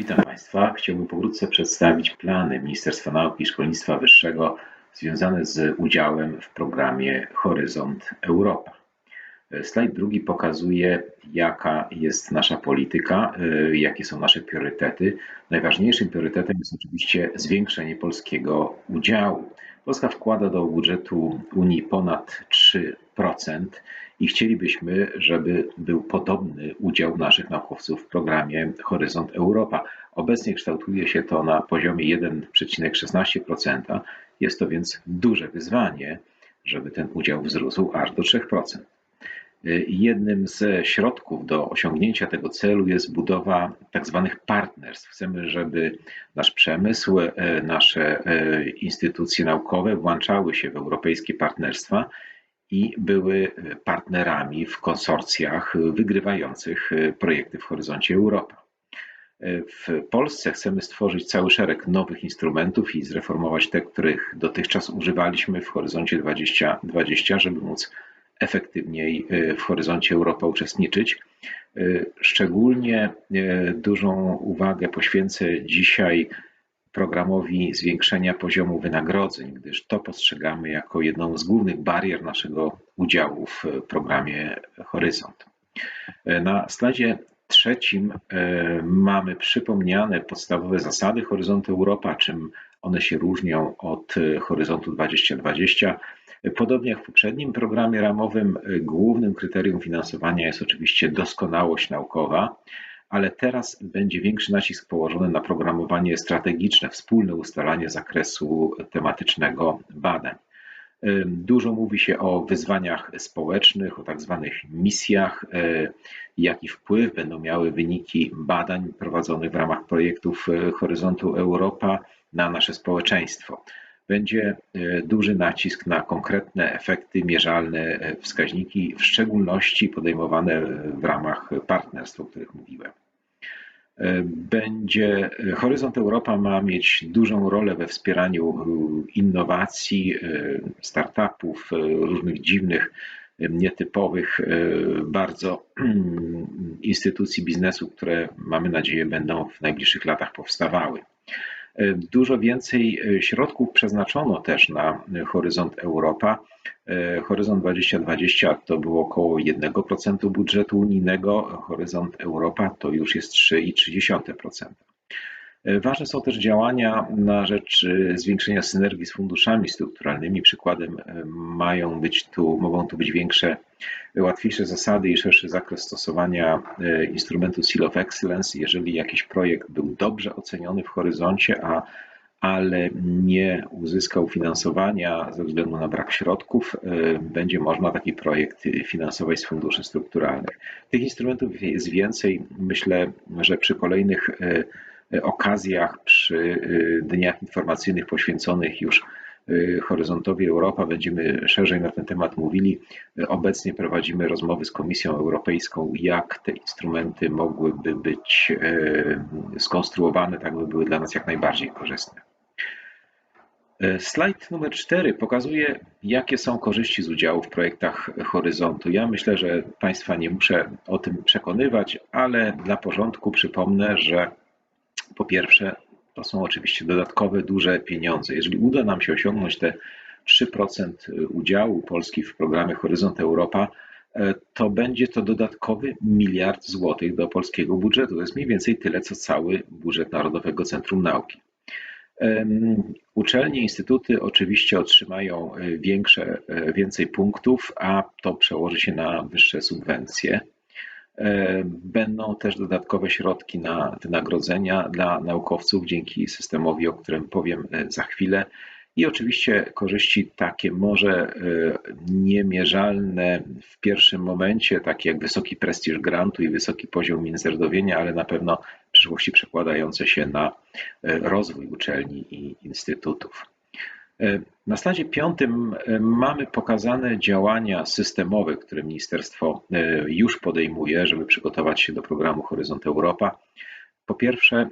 Witam Państwa. Chciałbym pokrótce przedstawić plany Ministerstwa Nauki i Szkolnictwa Wyższego związane z udziałem w programie Horyzont Europa. Slajd drugi pokazuje, jaka jest nasza polityka, jakie są nasze priorytety. Najważniejszym priorytetem jest oczywiście zwiększenie polskiego udziału. Polska wkłada do budżetu Unii ponad 3% i chcielibyśmy, żeby był podobny udział naszych naukowców w programie Horyzont Europa. Obecnie kształtuje się to na poziomie 1,16%. Jest to więc duże wyzwanie, żeby ten udział wzrósł aż do 3%. Jednym ze środków do osiągnięcia tego celu jest budowa tak zwanych partnerstw. Chcemy, żeby nasz przemysł, nasze instytucje naukowe włączały się w europejskie partnerstwa i były partnerami w konsorcjach wygrywających projekty w horyzoncie Europa. W Polsce chcemy stworzyć cały szereg nowych instrumentów i zreformować te, których dotychczas używaliśmy w horyzoncie 2020, żeby móc efektywniej w horyzoncie Europa uczestniczyć. Szczególnie dużą uwagę poświęcę dzisiaj programowi zwiększenia poziomu wynagrodzeń, gdyż to postrzegamy jako jedną z głównych barier naszego udziału w programie Horyzont. Na slajdzie trzecim mamy przypomniane podstawowe zasady Horyzontu Europa, czym one się różnią od Horyzontu 2020. Podobnie jak w poprzednim programie ramowym, głównym kryterium finansowania jest oczywiście doskonałość naukowa ale teraz będzie większy nacisk położony na programowanie strategiczne, wspólne ustalanie zakresu tematycznego badań. Dużo mówi się o wyzwaniach społecznych, o tak zwanych misjach, jaki wpływ będą miały wyniki badań prowadzonych w ramach projektów Horyzontu Europa na nasze społeczeństwo. Będzie duży nacisk na konkretne efekty, mierzalne wskaźniki, w szczególności podejmowane w ramach partnerstw, o których mówiłem będzie Horyzont Europa ma mieć dużą rolę we wspieraniu innowacji, startupów, różnych dziwnych, nietypowych, bardzo instytucji biznesu, które mamy nadzieję będą w najbliższych latach powstawały. Dużo więcej środków przeznaczono też na Horyzont Europa. Horyzont 2020 to było około 1% budżetu unijnego, Horyzont Europa to już jest 3,3%. Ważne są też działania na rzecz zwiększenia synergii z funduszami strukturalnymi. Przykładem mają być tu, mogą tu być większe, łatwiejsze zasady i szerszy zakres stosowania instrumentu Seal of Excellence. Jeżeli jakiś projekt był dobrze oceniony w horyzoncie, a ale nie uzyskał finansowania ze względu na brak środków, będzie można taki projekt finansować z funduszy strukturalnych. Tych instrumentów jest więcej. Myślę, że przy kolejnych okazjach, przy dniach informacyjnych poświęconych już Horyzontowi Europa będziemy szerzej na ten temat mówili. Obecnie prowadzimy rozmowy z Komisją Europejską, jak te instrumenty mogłyby być skonstruowane, tak by były dla nas jak najbardziej korzystne. Slajd numer 4 pokazuje, jakie są korzyści z udziału w projektach Horyzontu. Ja myślę, że Państwa nie muszę o tym przekonywać, ale dla porządku przypomnę, że po pierwsze, to są oczywiście dodatkowe, duże pieniądze. Jeżeli uda nam się osiągnąć te 3% udziału Polski w programie Horyzont Europa, to będzie to dodatkowy miliard złotych do polskiego budżetu. To jest mniej więcej tyle, co cały budżet Narodowego Centrum Nauki. Uczelnie, instytuty oczywiście otrzymają większe, więcej punktów, a to przełoży się na wyższe subwencje. Będą też dodatkowe środki na wynagrodzenia dla naukowców dzięki systemowi, o którym powiem za chwilę. I oczywiście korzyści takie może niemierzalne w pierwszym momencie, takie jak wysoki prestiż grantu i wysoki poziom międzynarodowienia, ale na pewno w przyszłości przekładające się na rozwój uczelni i instytutów. Na slajdzie piątym mamy pokazane działania systemowe, które ministerstwo już podejmuje, żeby przygotować się do programu Horyzont Europa. Po pierwsze,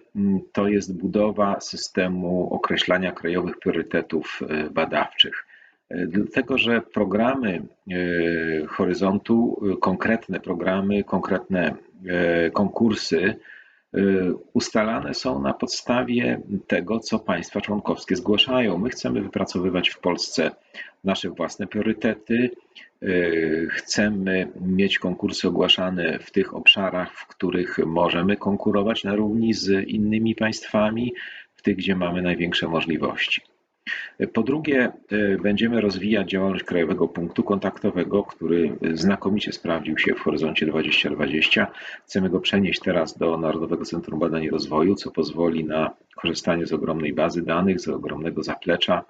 to jest budowa systemu określania krajowych priorytetów badawczych. Dlatego, że programy horyzontu, konkretne programy, konkretne konkursy ustalane są na podstawie tego, co państwa członkowskie zgłaszają. My chcemy wypracowywać w Polsce nasze własne priorytety. Chcemy mieć konkursy ogłaszane w tych obszarach, w których możemy konkurować na równi z innymi państwami, w tych, gdzie mamy największe możliwości. Po drugie, e, będziemy rozwijać działalność Krajowego Punktu Kontaktowego, który znakomicie sprawdził się w horyzoncie 2020. Chcemy go przenieść teraz do Narodowego Centrum Badań i Rozwoju, co pozwoli na korzystanie z ogromnej bazy danych, z ogromnego zaplecza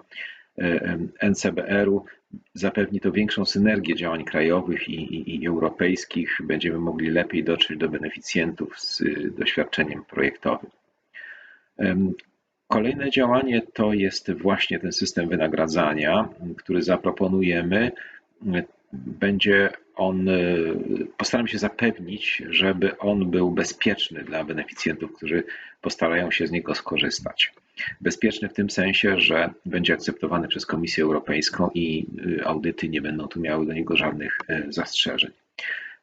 e, NCBR-u. Zapewni to większą synergię działań krajowych i, i, i europejskich. Będziemy mogli lepiej dotrzeć do beneficjentów z doświadczeniem projektowym. Kolejne działanie to jest właśnie ten system wynagradzania, który zaproponujemy. Będzie on, postaram się zapewnić, żeby on był bezpieczny dla beneficjentów, którzy postarają się z niego skorzystać. Bezpieczny w tym sensie, że będzie akceptowany przez Komisję Europejską i audyty nie będą tu miały do niego żadnych zastrzeżeń.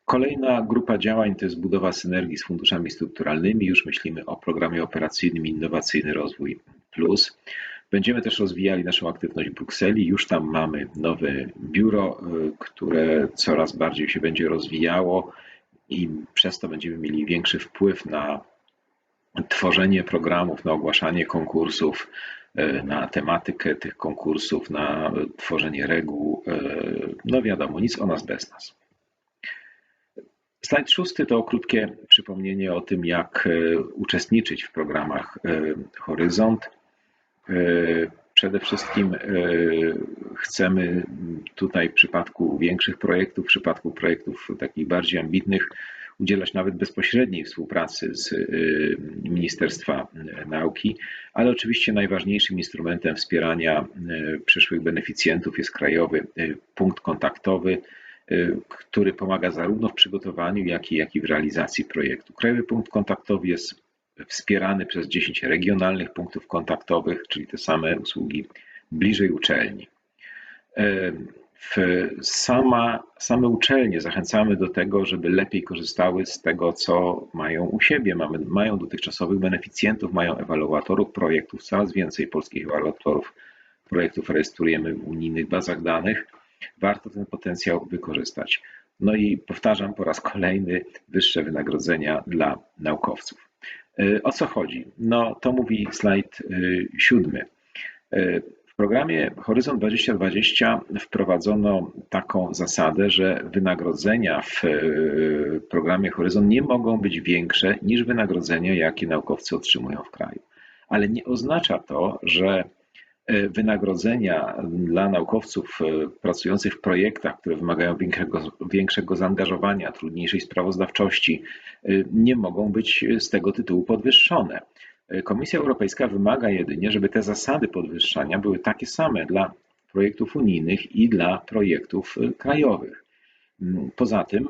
Kolejna grupa działań to jest budowa synergii z funduszami strukturalnymi. Już myślimy o programie operacyjnym Innowacyjny Rozwój Plus. Będziemy też rozwijali naszą aktywność w Brukseli. Już tam mamy nowe biuro, y, które coraz bardziej się będzie rozwijało i przez to będziemy mieli większy wpływ na tworzenie programów, na ogłaszanie konkursów, y, na tematykę tych konkursów, na tworzenie reguł. Y, no wiadomo, nic o nas bez nas. Slajd szósty to krótkie przypomnienie o tym, jak e, uczestniczyć w programach e, Horyzont. E, przede wszystkim chcemy tutaj w przypadku większych projektów, w przypadku projektów takich bardziej ambitnych, udzielać nawet bezpośredniej współpracy z Ministerstwa Nauki, ale oczywiście najważniejszym instrumentem wspierania przyszłych beneficjentów jest krajowy punkt kontaktowy który pomaga zarówno w przygotowaniu, jak i, jak i w realizacji projektu. Krajowy Punkt Kontaktowy jest wspierany przez 10 regionalnych punktów kontaktowych, czyli te same usługi bliżej uczelni. Y, w sama, same uczelnie zachęcamy do tego, żeby lepiej korzystały z tego, co mają u siebie. Mamy, mają dotychczasowych beneficjentów, mają ewaluatorów projektów, coraz więcej polskich ewaluatorów projektów rejestrujemy w unijnych bazach danych warto ten potencjał wykorzystać. No i powtarzam po raz kolejny, wyższe wynagrodzenia dla naukowców. E, o co chodzi? No to mówi slajd e, siódmy. E, w programie Horyzont 2020 wprowadzono taką zasadę, że wynagrodzenia w programie Horyzont nie mogą być większe niż wynagrodzenia, jakie naukowcy otrzymują w kraju. Ale nie oznacza to, że wynagrodzenia dla naukowców e, pracujących w projektach, które wymagają większego, większego zaangażowania, trudniejszej sprawozdawczości, e, nie mogą być z tego tytułu podwyższone. Komisja Europejska wymaga jedynie, żeby te zasady podwyższania były takie same dla projektów unijnych i dla projektów krajowych. Mm, poza tym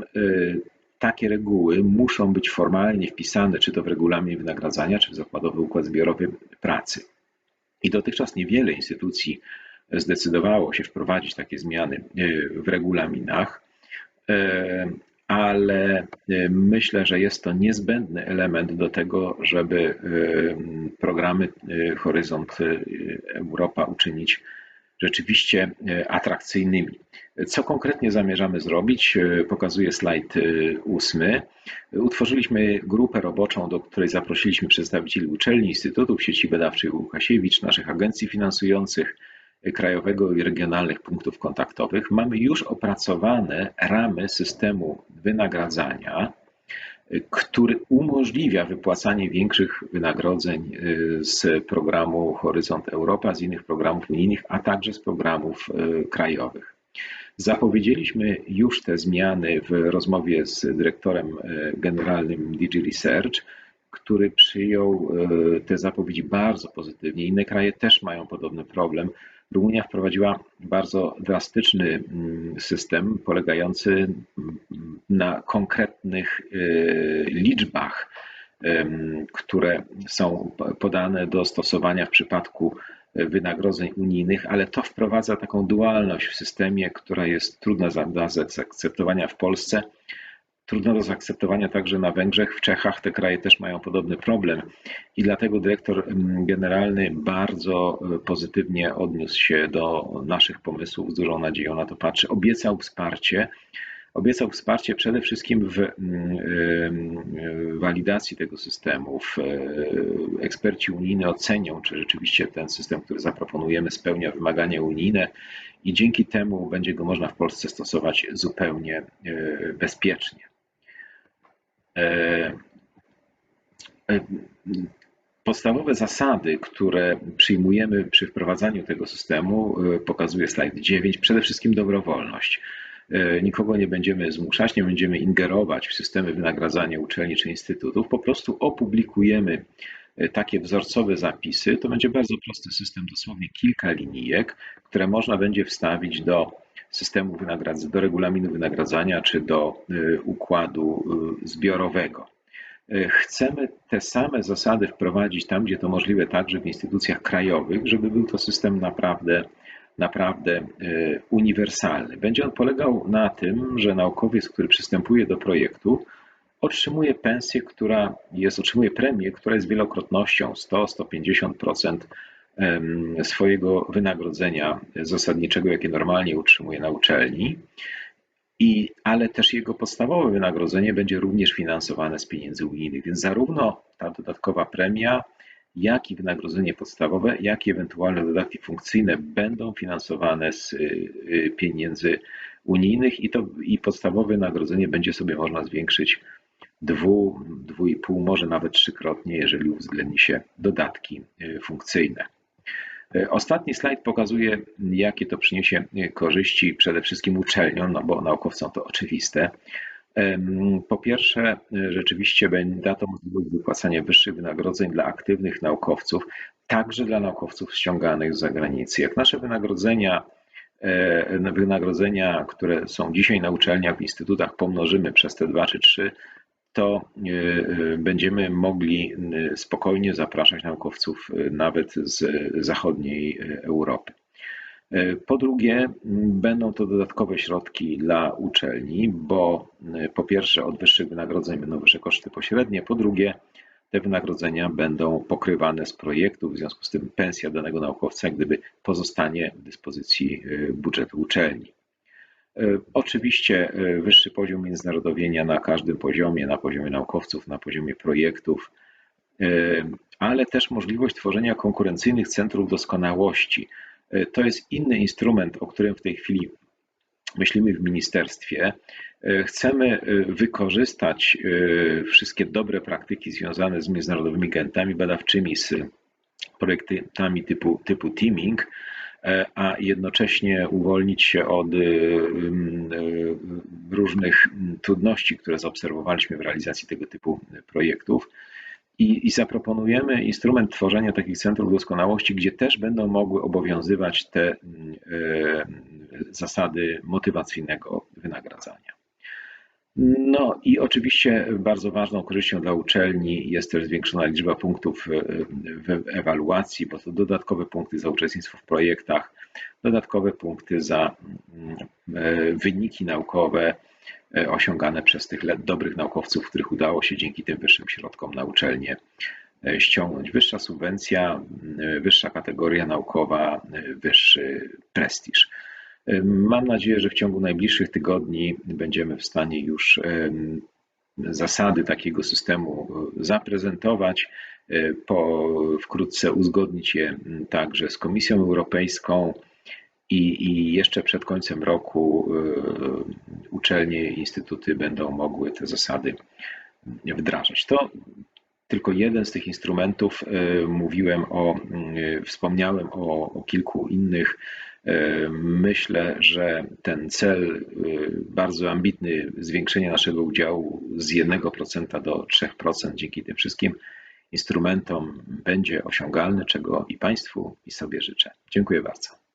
takie reguły muszą być formalnie wpisane, czy to w regulamin wynagradzania, czy w zakładowy układ zbiorowy pracy. I dotychczas niewiele instytucji zdecydowało się wprowadzić takie zmiany e, w regulaminach, e, ale e, myślę, że jest to niezbędny element do tego, żeby programy Horyzont Europa uczynić rzeczywiście atrakcyjnymi. Co konkretnie zamierzamy zrobić? Pokazuję slajd ósmy. Utworzyliśmy grupę roboczą, do której zaprosiliśmy przedstawicieli uczelni, instytutów, sieci badawczej Łukasiewicz, naszych agencji finansujących, krajowego i regionalnych punktów kontaktowych. Mamy już opracowane ramy systemu wynagradzania, który umożliwia wypłacanie większych wynagrodzeń z programu Horyzont Europa, z innych programów unijnych, a także z programów krajowych. Zapowiedzieliśmy już te zmiany w rozmowie z dyrektorem e, generalnym DG Research, który przyjął te zapowiedzi bardzo pozytywnie. Inne kraje też mają podobny problem. Rumunia wprowadziła bardzo drastyczny mm, system polegający mm, na konkretnych e, liczbach, które są podane do stosowania w przypadku wynagrodzeń unijnych, ale to wprowadza taką dualność w systemie, która jest trudna do zaakceptowania w Polsce. trudno do zaakceptowania także na Węgrzech. W Czechach te kraje też mają podobny problem i dlatego dyrektor generalny bardzo e, pozytywnie odniósł się do naszych pomysłów, z dużą nadzieją na to patrzy. Obiecał wsparcie. Obiecał wsparcie przede wszystkim w mm, e, walidacji tego systemu. Eksperci unijni ocenią, czy rzeczywiście ten system, który zaproponujemy, spełnia wymagania unijne i dzięki temu będzie go można w Polsce stosować zupełnie e, bezpiecznie. E, e, podstawowe zasady, które przyjmujemy przy wprowadzaniu tego systemu, pokazuje slajd 9, przede wszystkim dobrowolność. Nikogo nie będziemy zmuszać, nie będziemy ingerować w systemy wynagradzania uczelni czy instytutów, po prostu opublikujemy takie wzorcowe zapisy. To będzie bardzo prosty system, dosłownie kilka linijek, które można będzie wstawić do systemu wynagradzania, do regulaminu wynagradzania czy do y, układu zbiorowego. Chcemy te same zasady wprowadzić tam, gdzie to możliwe, także w instytucjach krajowych, żeby był to system naprawdę, naprawdę uniwersalny. Będzie on polegał na tym, że naukowiec, który przystępuje do projektu, otrzymuje pensję, która jest, otrzymuje premię, która jest wielokrotnością 100-150% swojego wynagrodzenia zasadniczego, jakie normalnie utrzymuje na uczelni. I, ale też jego podstawowe wynagrodzenie będzie również finansowane z pieniędzy unijnych, więc zarówno ta dodatkowa premia, jak i wynagrodzenie podstawowe, jak i ewentualne dodatki funkcyjne będą finansowane z y, y, pieniędzy unijnych i, to, i podstawowe wynagrodzenie będzie sobie można zwiększyć dwu, dwu i pół, może nawet trzykrotnie, jeżeli uwzględni się dodatki y, funkcyjne. Ostatni slajd pokazuje, jakie to przyniesie korzyści przede wszystkim uczelniom, no bo naukowcom to oczywiste. Po pierwsze, e, rzeczywiście da to możliwość wypłacania wyższych wynagrodzeń dla aktywnych naukowców, także dla naukowców ściąganych z zagranicy. Jak nasze wynagrodzenia, wynagrodzenia, które są dzisiaj na uczelniach, w instytutach, pomnożymy przez te dwa czy trzy, to e, e, będziemy mogli e, spokojnie zapraszać naukowców nawet z zachodniej Europy. Po drugie, będą to dodatkowe środki dla uczelni, bo po pierwsze od wyższych wynagrodzeń będą wyższe koszty pośrednie, po drugie te wynagrodzenia będą pokrywane z projektów, w związku z tym pensja danego naukowca gdyby pozostanie w dyspozycji budżetu uczelni. E, oczywiście e, wyższy poziom międzynarodowienia na każdym poziomie, na poziomie naukowców, na poziomie projektów, e, ale też możliwość tworzenia konkurencyjnych centrów doskonałości. To jest inny instrument, o którym w tej chwili myślimy w ministerstwie. Chcemy wykorzystać wszystkie dobre praktyki związane z międzynarodowymi grantami badawczymi, z projektami typu, typu teaming, E, a jednocześnie uwolnić się od różnych trudności, które zaobserwowaliśmy w realizacji tego typu projektów. I, I, zaproponujemy instrument tworzenia takich centrów doskonałości, gdzie też będą mogły obowiązywać te y, zasady motywacyjnego wynagradzania. No i oczywiście bardzo ważną korzyścią dla uczelni jest też zwiększona liczba punktów w ewaluacji, bo to dodatkowe punkty za uczestnictwo w projektach, dodatkowe punkty za mm, e, wyniki naukowe e, osiągane przez tych dobrych naukowców, których udało się dzięki tym wyższym środkom na uczelnię e, ściągnąć. Wyższa subwencja, wyższa kategoria naukowa, wyższy prestiż. Mam nadzieję, że w ciągu najbliższych tygodni będziemy w stanie już zasady takiego systemu e, zaprezentować, e, po, wkrótce uzgodnić je także z Komisją Europejską i, i jeszcze przed końcem roku e, uczelnie i instytuty będą mogły te zasady wdrażać. To tylko jeden z tych instrumentów. Mówiłem o, wspomniałem o, o kilku innych Myślę, że ten cel y, bardzo ambitny zwiększenia naszego udziału z 1% do 3% dzięki tym wszystkim instrumentom będzie osiągalny, czego i Państwu, i sobie życzę. Dziękuję bardzo.